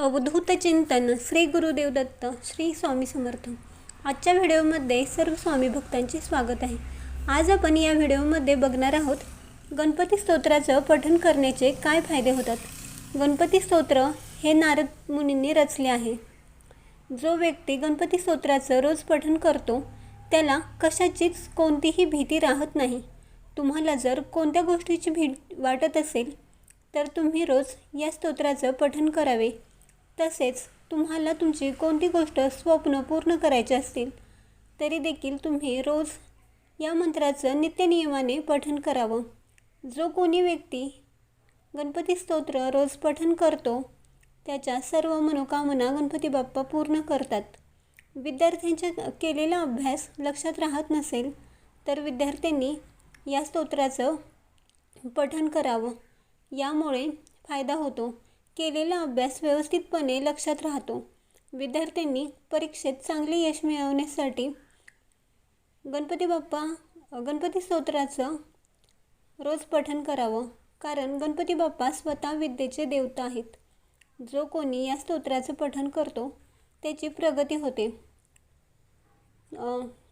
अवधूत चिंतन श्री गुरुदेव दत्त श्री स्वामी समर्थ. आजच्या व्हिडिओमध्ये सर्व स्वामी भक्तांचे स्वागत आहे. आज आपण या व्हिडिओमध्ये बघणार आहोत गणपती स्तोत्राचं पठण करण्याचे काय फायदे होतात? गणपती स्तोत्र हे नारद मुनींनी रचले आहे. जो व्यक्ती गणपती स्तोत्राचं रोज पठण करतो त्याला कशाचीच कोणतीही भीती राहत नाही. तुम्हाला जर कोणत्या गोष्टीची भीती वाटत असेल तर तुम्ही रोज या स्तोत्राचं पठण करावे. तसेच तुम्हाला तुमची कोणती गोष्ट स्वप्न पूर्ण करायची असतील तरी देखील तुम्ही रोज या मंत्राचं नित्यनियमाने पठण करावं. जो कोणी व्यक्ती गणपती स्तोत्र रोज पठण करतो त्याच्या सर्व मनोकामना गणपती बाप्पा पूर्ण करतात. विद्यार्थ्यांच्या केलेला अभ्यास लक्षात राहत नसेल तर विद्यार्थ्यांनी या स्तोत्राचं पठण करावं. यामुळे फायदा होतो. केलेला अभ्यास व्यवस्थितपणे लक्षात राहतो. विद्यार्थ्यांनी परीक्षेत चांगले यश मिळवण्यासाठी गणपती बाप्पा गणपती स्तोत्राचं रोज पठण करावं. कारण गणपती बाप्पा स्वतः विद्येचे देवता आहेत. जो कोणी या स्तोत्राचं पठण करतो त्याची प्रगती होते.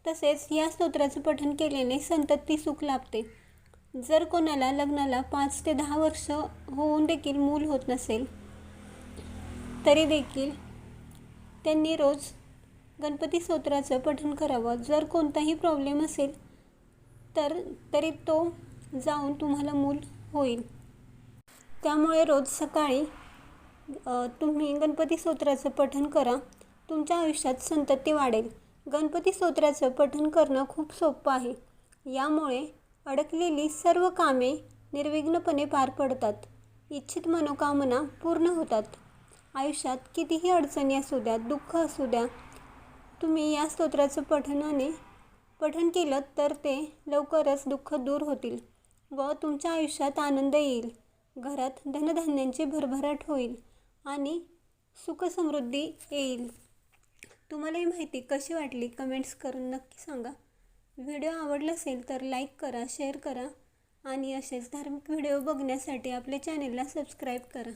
तसेच या स्तोत्राचं पठण केल्याने संतती सुख लाभते. जर कोणाला लग्नाला पाच ते दहा वर्ष होऊन देखील मूल होत नसेल तरी देखील त्यांनी रोज गणपती स्तोत्राचं पठण करावं. जर कोणताही प्रॉब्लेम असेल तर तरी तो जाऊन तुम्हाला मूल होईल. त्यामुळे रोज सकाळी तुम्ही गणपती स्तोत्राचं पठण करा. तुमच्या आयुष्यात संतती वाढेल. गणपती स्तोत्राचं पठण करणं खूप सोपं आहे. यामुळे अडकलेली सर्व कामे निर्विघ्नपणे पार पडतात. इच्छित मनोकामना पूर्ण होतात. आयुष्यात कितीही अडचणी असू द्या दुःख असू द्या तुम्ही या स्तोत्राचं पठणाने पठण केलं तर ते लवकरच दुःख दूर होतील व तुमच्या आयुष्यात आनंद येईल. घरात धनधान्यांची भरभराट होईल आणि सुखसमृद्धी येईल. तुम्हाला ही माहिती कशी वाटली कमेंट्स करून नक्की सांगा. व्हिडिओ आवडला असेल तर लाईक करा शेअर करा आणि असेच धार्मिक व्हिडिओ बघण्यासाठी आपल्या चॅनेलला सबस्क्राईब करा.